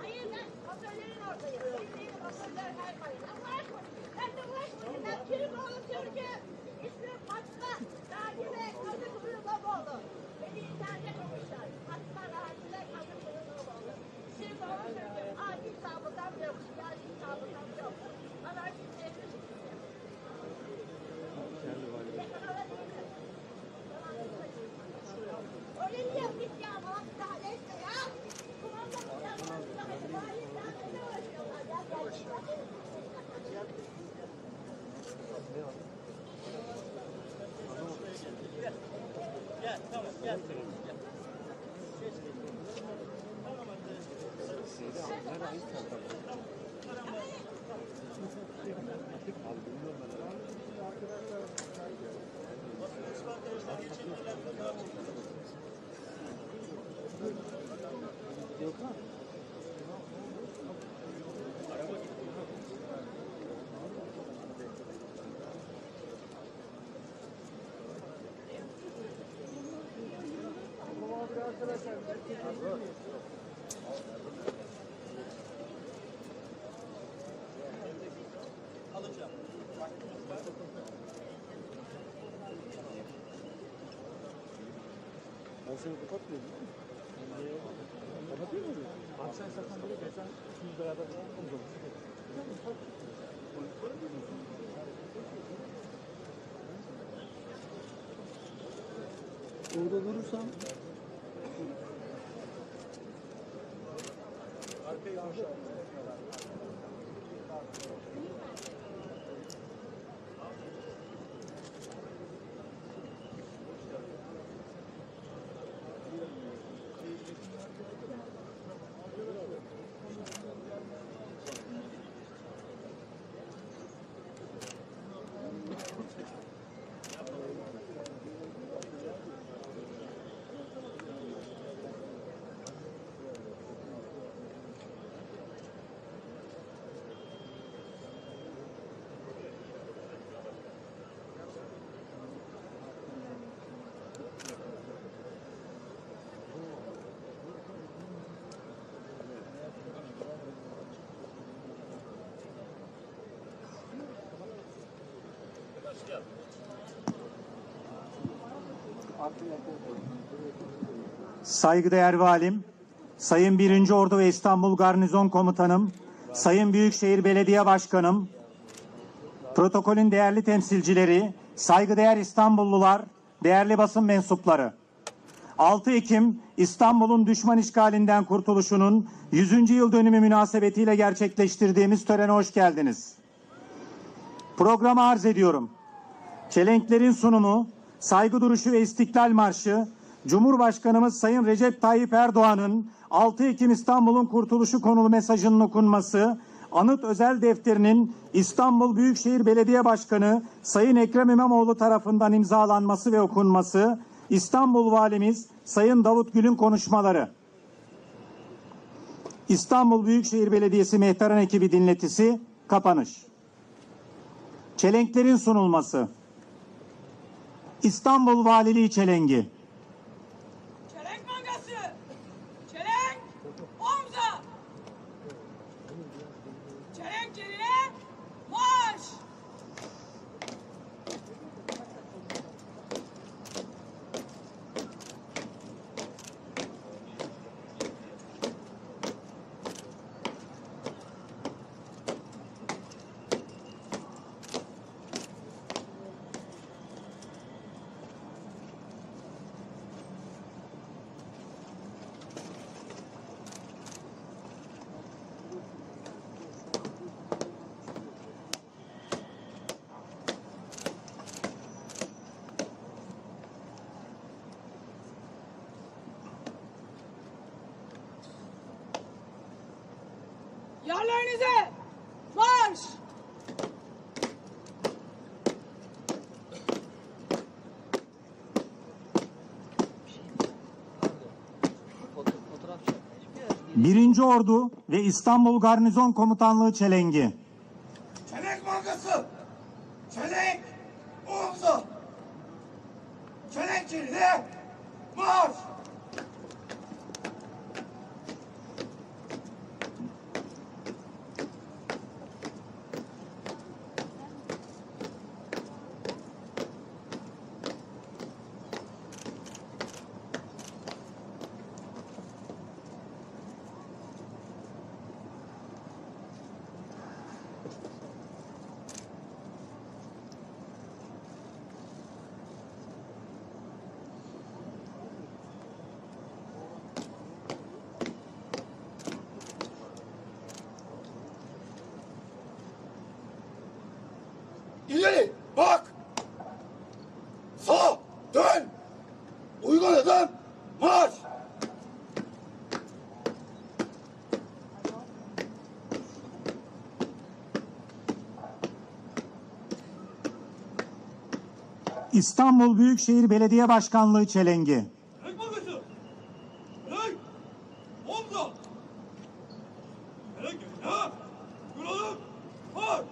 Hayır. Ben pasörlerin oradayım. Pasörler her koyun. Kirikoğlu Türk'ü. İsmim Fatma. Rahibe Kadı Kuyruğluoğlu. Ben seni kapatmıyorum değil mi? Kapatıyor muyum? Abi sen sakın böyle geçen ikimiz beraber omuz. Orada durursam Saygıdeğer Valim, Sayın 1. Ordu ve İstanbul Garnizon Komutanım, Sayın Büyükşehir Belediye Başkanım, protokolün değerli temsilcileri, saygıdeğer İstanbullular, değerli basın mensupları. 6 Ekim İstanbul'un düşman işgalinden kurtuluşunun 100. yıl dönümü münasebetiyle gerçekleştirdiğimiz törene hoş geldiniz. Programı arz ediyorum. Çelenklerin sunumu, saygı duruşu ve istiklal marşı, Cumhurbaşkanımız Sayın Recep Tayyip Erdoğan'ın 6 Ekim İstanbul'un kurtuluşu konulu mesajının okunması, anıt özel defterinin İstanbul Büyükşehir Belediye Başkanı Sayın Ekrem İmamoğlu tarafından imzalanması ve okunması, İstanbul Valimiz Sayın Davut Gül'ün konuşmaları. İstanbul Büyükşehir Belediyesi Mehtaran ekibi dinletisi, kapanış. Çelenklerin sunulması. İstanbul Valiliği Çelengi. Yerlerinize! Marş! Birinci Ordu ve İstanbul Garnizon Komutanlığı Çelengi. Çelenk Bankası! Çelenk! Omzu! Çelenkçiler! Marş! Bak. Sağ dön. Uygun adım marş. İstanbul Büyükşehir Belediye Başkanlığı Çelengi. Çelenk mangası. Çelenk. Omza. Çelenk yerine. Uygun Marş.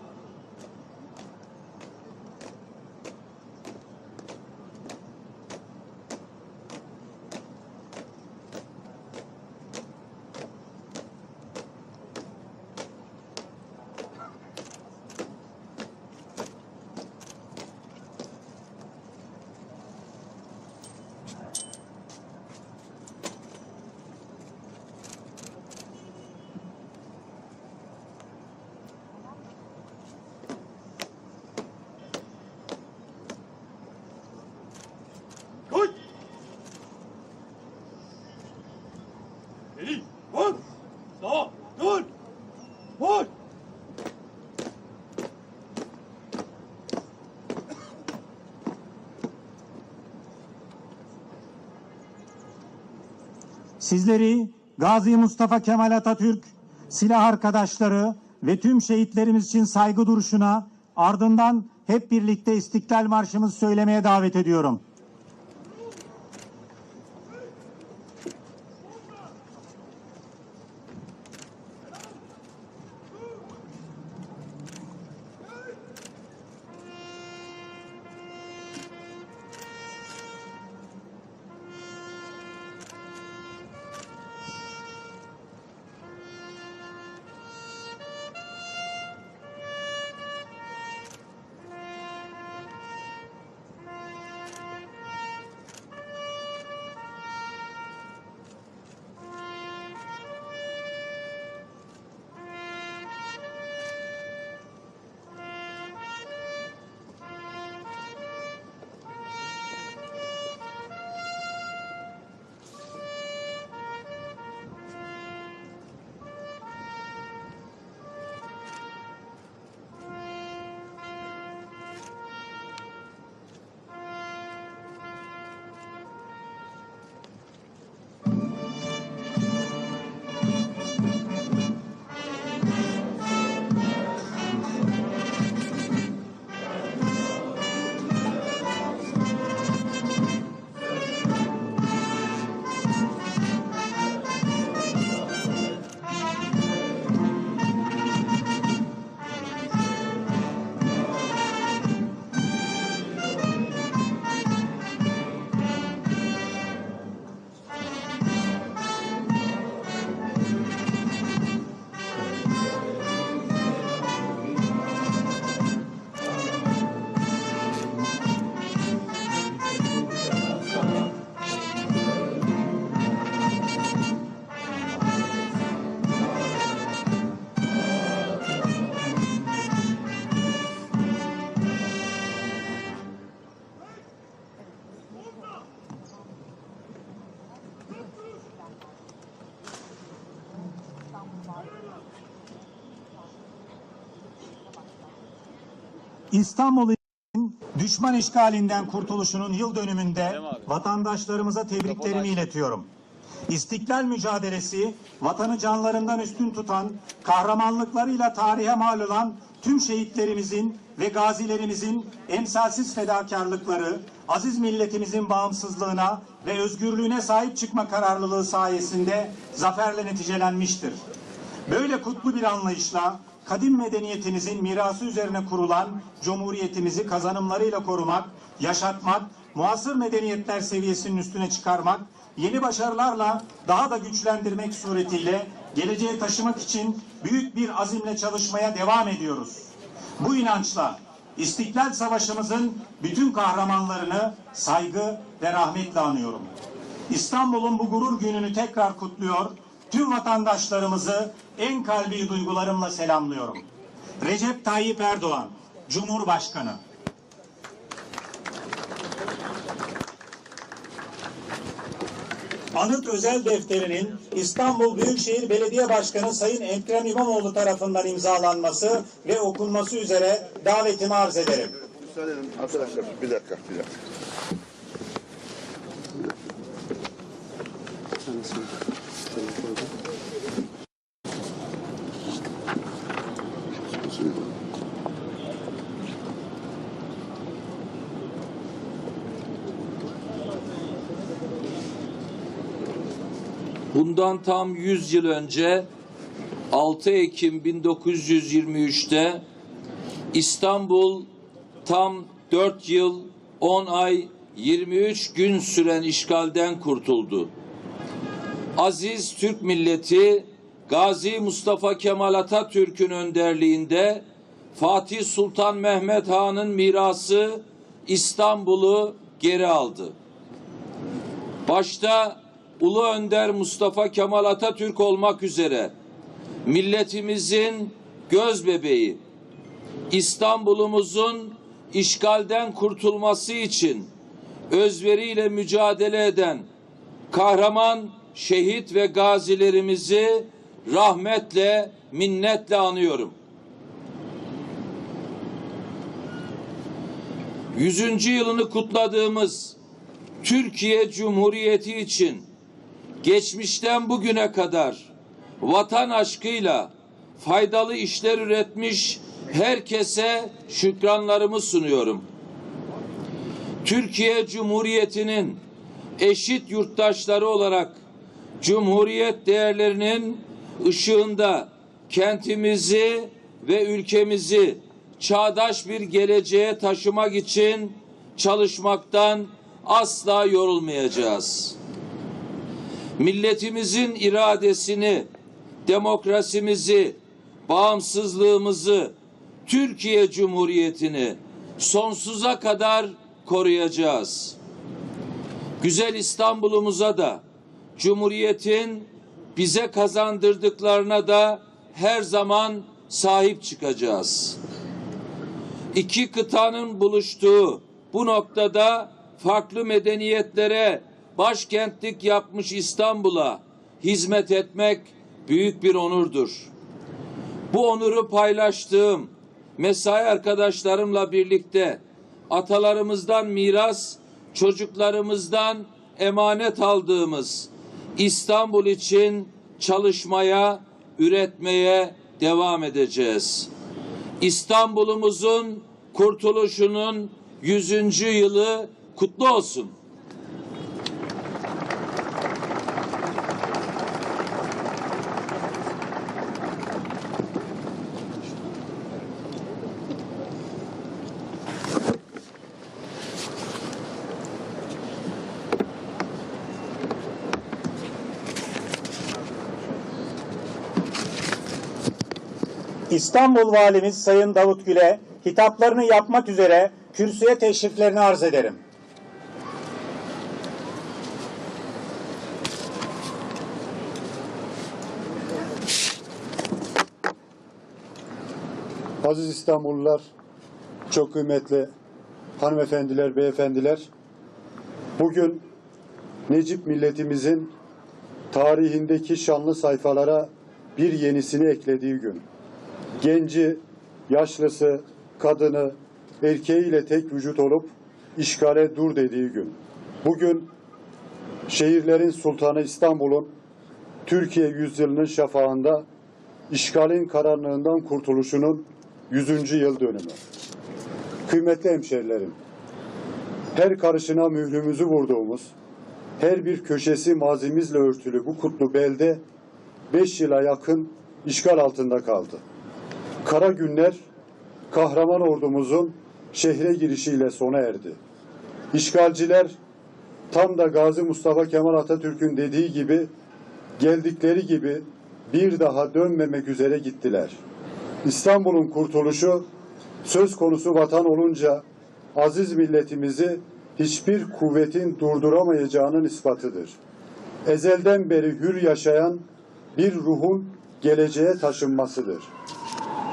Koy. Geri. Vur. Sağ. Dön. Vur. Sizleri Gazi Mustafa Kemal Atatürk, silah arkadaşları ve tüm şehitlerimiz için saygı duruşuna ardından hep birlikte İstiklal Marşımızı söylemeye davet ediyorum. İstanbul'un düşman işgalinden kurtuluşunun yıl dönümünde vatandaşlarımıza tebriklerimi iletiyorum. İstiklal mücadelesi vatanı canlarından üstün tutan, kahramanlıklarıyla tarihe mal olan tüm şehitlerimizin ve gazilerimizin emsalsiz fedakarlıkları, aziz milletimizin bağımsızlığına ve özgürlüğüne sahip çıkma kararlılığı sayesinde zaferle neticelenmiştir. Böyle kutlu bir anlayışla kadim medeniyetimizin mirası üzerine kurulan cumhuriyetimizi kazanımlarıyla korumak, yaşatmak, muasır medeniyetler seviyesinin üstüne çıkarmak, yeni başarılarla daha da güçlendirmek suretiyle geleceğe taşımak için büyük bir azimle çalışmaya devam ediyoruz. Bu inançla İstiklal Savaşımızın bütün kahramanlarını saygı ve rahmetle anıyorum. İstanbul'un bu gurur gününü tekrar kutluyor, tüm vatandaşlarımızı en kalbi duygularımla selamlıyorum. Recep Tayyip Erdoğan, Cumhurbaşkanı. Anıt özel defterinin İstanbul Büyükşehir Belediye Başkanı Sayın Ekrem İmamoğlu tarafından imzalanması ve okunması üzere davetimi arz ederim. Müsaade edin arkadaşlar bir dakika bir dakika. Bundan tam 100 yıl önce 6 Ekim 1923'te İstanbul tam 4 yıl 10 ay 23 gün süren işgalden kurtuldu. Aziz Türk milleti Gazi Mustafa Kemal Atatürk'ün önderliğinde Fatih Sultan Mehmet Han'ın mirası İstanbul'u geri aldı. Başta Ulu Önder Mustafa Kemal Atatürk olmak üzere milletimizin göz bebeği İstanbul'umuzun işgalden kurtulması için özveriyle mücadele eden kahraman şehit ve gazilerimizi rahmetle, minnetle anıyorum. Yüzüncü yılını kutladığımız Türkiye Cumhuriyeti için geçmişten bugüne kadar vatan aşkıyla faydalı işler üretmiş herkese şükranlarımı sunuyorum. Türkiye Cumhuriyeti'nin eşit yurttaşları olarak Cumhuriyet değerlerinin ışığında kentimizi ve ülkemizi çağdaş bir geleceğe taşımak için çalışmaktan asla yorulmayacağız. Milletimizin iradesini, demokrasimizi, bağımsızlığımızı, Türkiye Cumhuriyeti'ni sonsuza kadar koruyacağız. Güzel İstanbul'umuza da Cumhuriyet'in bize kazandırdıklarına da her zaman sahip çıkacağız. İki kıtanın buluştuğu bu noktada farklı medeniyetlere başkentlik yapmış İstanbul'a hizmet etmek büyük bir onurdur. Bu onuru paylaştığım mesai arkadaşlarımla birlikte atalarımızdan miras, çocuklarımızdan emanet aldığımız İstanbul için çalışmaya, üretmeye devam edeceğiz. İstanbul'umuzun kurtuluşunun 100. yılı kutlu olsun. İstanbul Valimiz Sayın Davut Gül'e hitaplarını yapmak üzere kürsüye teşriflerini arz ederim. Aziz İstanbullular, çok kıymetli hanımefendiler, beyefendiler. Bugün Necip milletimizin tarihindeki şanlı sayfalara bir yenisini eklediği gün. Genci, yaşlısı, kadını, erkeğiyle tek vücut olup işgale dur dediği gün. Bugün şehirlerin sultanı İstanbul'un Türkiye yüzyılının şafağında işgalin karanlığından kurtuluşunun 100. yıl dönümü. Kıymetli hemşerilerim, her karışına mührümüzü vurduğumuz, her bir köşesi mazimizle örtülü bu kutlu belde 5 yıla yakın işgal altında kaldı. Kara günler kahraman ordumuzun şehre girişiyle sona erdi. İşgalciler tam da Gazi Mustafa Kemal Atatürk'ün dediği gibi geldikleri gibi bir daha dönmemek üzere gittiler. İstanbul'un kurtuluşu söz konusu vatan olunca aziz milletimizi hiçbir kuvvetin durduramayacağının ispatıdır. Ezelden beri hür yaşayan bir ruhun geleceğe taşınmasıdır.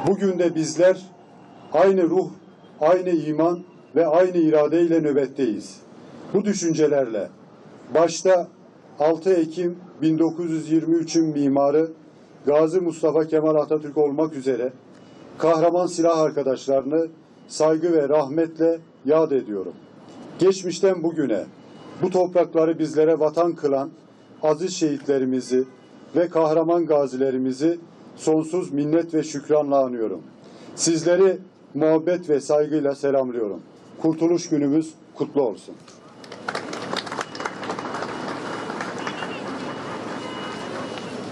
Bugün de bizler aynı ruh, aynı iman ve aynı iradeyle nöbetteyiz. Bu düşüncelerle başta 6 Ekim 1923'ün mimarı Gazi Mustafa Kemal Atatürk olmak üzere kahraman silah arkadaşlarını saygı ve rahmetle yad ediyorum. Geçmişten bugüne bu toprakları bizlere vatan kılan aziz şehitlerimizi ve kahraman gazilerimizi sonsuz minnet ve şükranla anıyorum. Sizleri muhabbet ve saygıyla selamlıyorum. Kurtuluş günümüz kutlu olsun.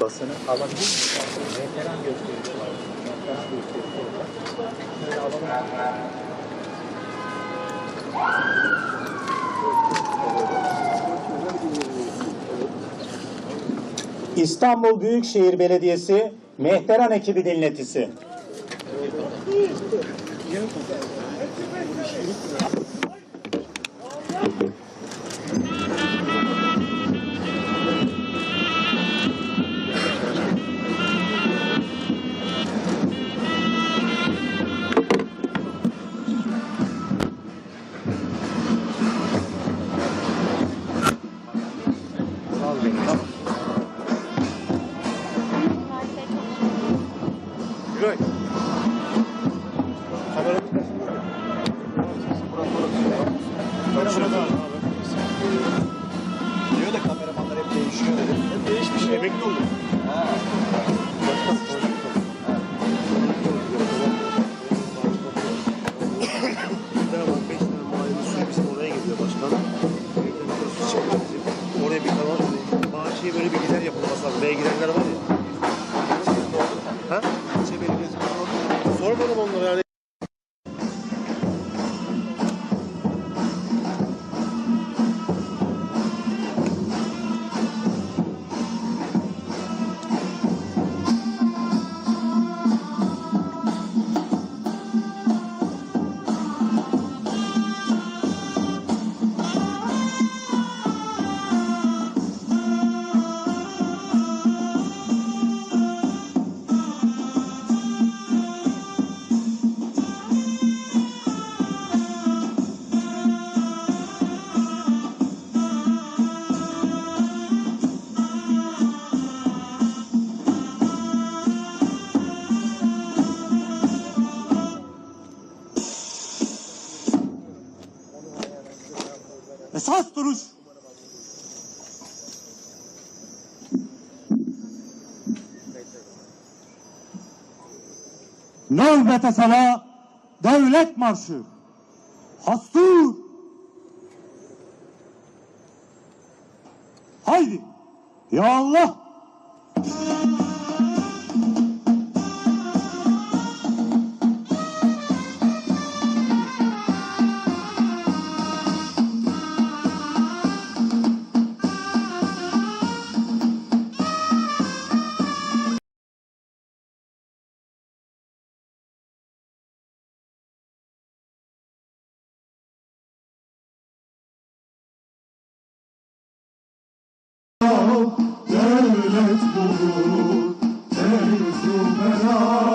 Basını alabilir? Veteran. Veteran. Şöyle alalım. İstanbul Büyükşehir Belediyesi Mehteran ekibi dinletisi. good. Nöbete sala devlet marşı. Hastur. Haydi. Ya Allah. Devlet bulur, tersu bela,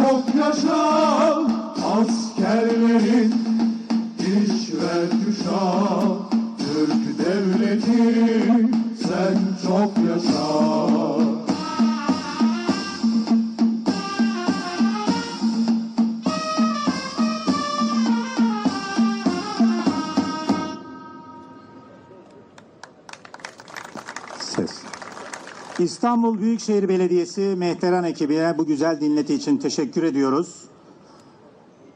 çok yaşa askerlerin diş ve düşa Türk devleti sen çok yaşa İstanbul Büyükşehir Belediyesi Mehteran ekibine bu güzel dinleti için teşekkür ediyoruz.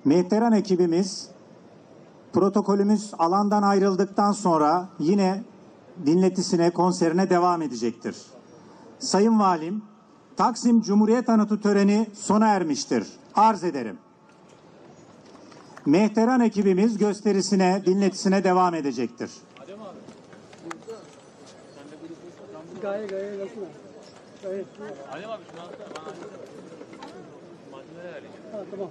Mehteran ekibimiz protokolümüz alandan ayrıldıktan sonra yine dinletisine, konserine devam edecektir. Sayın Valim, Taksim Cumhuriyet Anıtı töreni sona ermiştir. Arz ederim. Mehteran ekibimiz gösterisine, dinletisine devam edecektir. Gaye gaye nasıl? Gayet. Ha, tamam.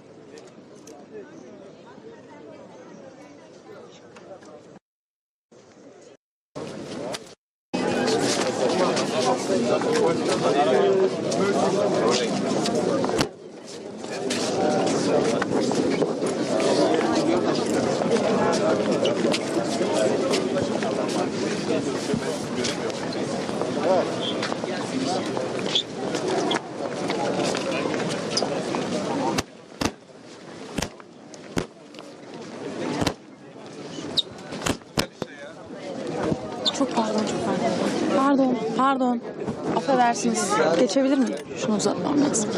Geçebilir miyim? Şunu uzatmam lazım.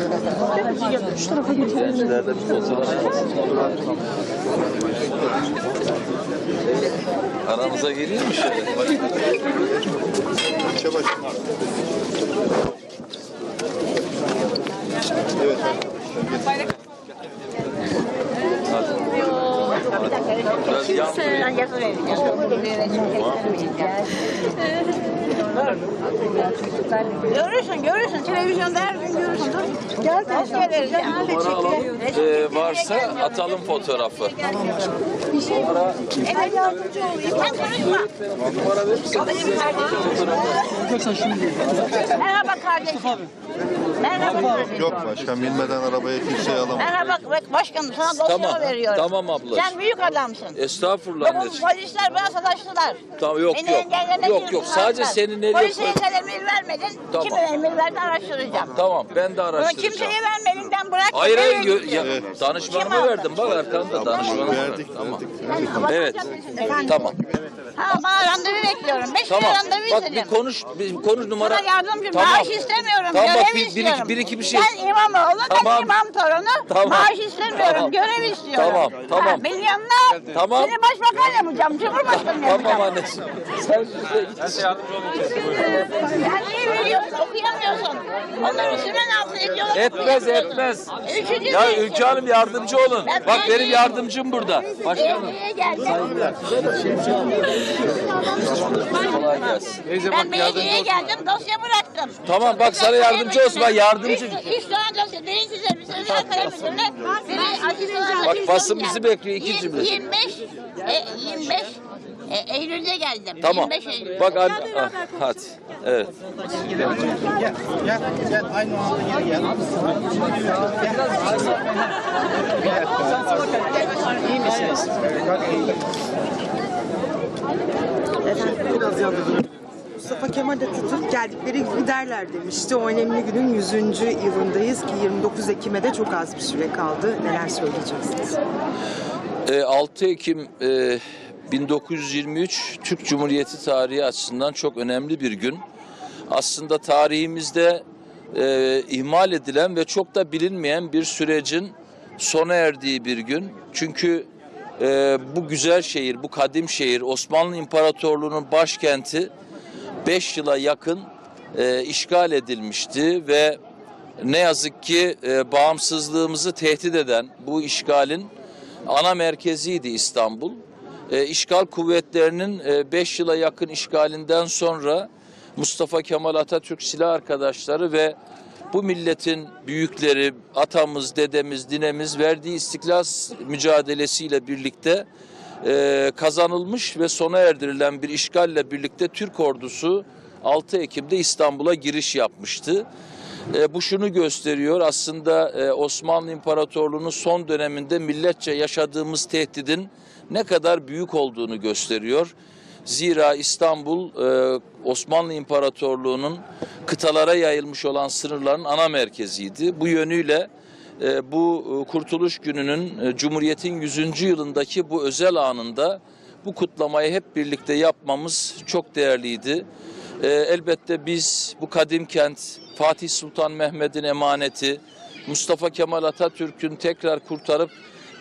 Şu tarafa geçebilir miyim? Aranıza geleyim mi şöyle? Biraz yan- Görürsün, görürsün. Televizyonda her gün görürsün. Dur. Gel, gel. vereceğim. numara alalım. Ee, varsa atalım fotoğrafı. Evet, yardımcı olayım. Sen konuşma. Numara verirsen size Merhaba kardeşim. Merhaba. Yok başkan bilmeden arabaya kimseyi alamam. Merhaba başkanım sana dosya Tamam, veriyorum. tamam ablacığım. Sen büyük adamsın. Estağfurullah Bakın anneciğim. polisler bana sataştılar. Tamam yok Beni yok. engellemek Yok için yok sadece kullandılar. senin nereye Polise koy. sen emir vermedin. Tamam. Kim emir verdi araştıracağım. Tamam ben de Bunu araştıracağım. kimseye verme elinden bırak. Hayır hayır gidiyor? ya, Kim danışmanıma aldı? verdim bak arkanda danışmanıma Verdik, verdim. Tamam. verdik. Evet. Efendim? Tamam. Ha bana randevu bekliyorum. Beş Tamam. kere randevu Bak istedim. bir konuş bir konuş numara. Sana yardımcım Tamam. maaş istemiyorum. Tamam görev bak bir, bir, istiyorum. iki, bir iki bir şey. Ben İmamoğlu, Tamam. ben imam torunu. Tamam. Maaş istemiyorum, Tamam. görev istiyorum. Tamam, tamam. Ha, benim yanına Tamam. seni başbakan yapacağım, cumhurbaşkanı yapacağım. Tamam anneciğim. Sen şuraya git. Sen niye veriyorsun, okuyamıyorsun. Onların üstüne ne ediyorlar. Etmez etmez. Üçüncü Ya. Ülke Hanım yardımcı olun. Ben Bak benim belediyeyim. yardımcım burada. Başkanım. Belediyeye geldim. Kolay gelsin. Ben belediyeye geldim, dosya bıraktım. Tamam, bak sana yardımcı olsun, bak yardımcı. Üç, üç tane dosya, bir kalem müdürüne, biri asistan Bak basın bizi bekliyor iki Yirmi- cümle. 25, e, 25 e, Eylül'de geldim. Tamam. 25 Eylül. Bak an, ah, hadi. Evet. Mustafa Kemal Atatürk geldikleri gibi giderler demişti. O önemli günün 100. yılındayız ki 29 Ekim'e de çok az bir süre kaldı. Neler söyleyeceksiniz? E, 6 Ekim e, 1923 Türk Cumhuriyeti tarihi açısından çok önemli bir gün. Aslında tarihimizde e, ihmal edilen ve çok da bilinmeyen bir sürecin sona erdiği bir gün. Çünkü e, bu güzel şehir, bu kadim şehir, Osmanlı İmparatorluğu'nun başkenti 5 yıla yakın e, işgal edilmişti ve ne yazık ki e, bağımsızlığımızı tehdit eden bu işgalin ana merkeziydi İstanbul. E, işgal kuvvetlerinin 5 yıla yakın işgalinden sonra Mustafa Kemal Atatürk silah arkadaşları ve bu milletin büyükleri, atamız, dedemiz, dinemiz verdiği istiklal mücadelesiyle birlikte e, kazanılmış ve sona erdirilen bir işgalle birlikte Türk ordusu 6 Ekim'de İstanbul'a giriş yapmıştı. E, bu şunu gösteriyor aslında e, Osmanlı İmparatorluğu'nun son döneminde milletçe yaşadığımız tehdidin ne kadar büyük olduğunu gösteriyor. Zira İstanbul e, Osmanlı İmparatorluğu'nun kıtalara yayılmış olan sınırların ana merkeziydi. Bu yönüyle e, bu e, Kurtuluş Günü'nün Cumhuriyet'in 100. yılındaki bu özel anında bu kutlamayı hep birlikte yapmamız çok değerliydi. Elbette biz bu kadim kent Fatih Sultan Mehmet'in emaneti, Mustafa Kemal Atatürk'ün tekrar kurtarıp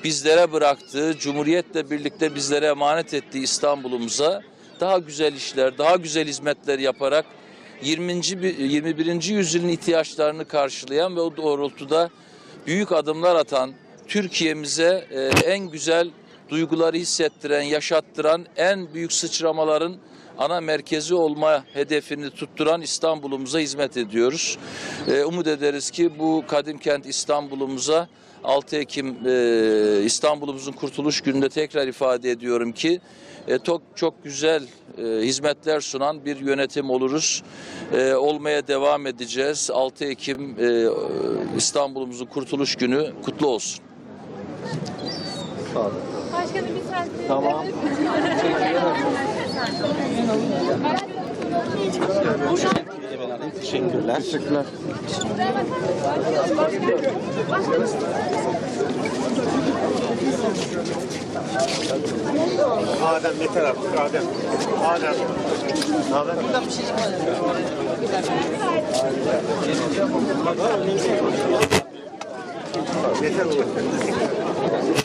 bizlere bıraktığı, Cumhuriyet'le birlikte bizlere emanet ettiği İstanbul'umuza daha güzel işler, daha güzel hizmetler yaparak 20. bi- 21. yüzyılın ihtiyaçlarını karşılayan ve o doğrultuda büyük adımlar atan Türkiye'mize e, en güzel duyguları hissettiren, yaşattıran en büyük sıçramaların ana merkezi olma hedefini tutturan İstanbul'umuza hizmet ediyoruz. E, umut ederiz ki bu kadim kent İstanbul'umuza 6 Ekim e, İstanbul'umuzun kurtuluş gününde tekrar ifade ediyorum ki e, çok çok güzel e, hizmetler sunan bir yönetim oluruz. E, olmaya devam edeceğiz. 6 Ekim e, İstanbul'umuzun kurtuluş günü kutlu olsun. Başkanım bir sen. Tamam. Teşekkürler. Teşekkürler. Adem yeter artık Adem. Adem. Ne haber? Yeter oğlum.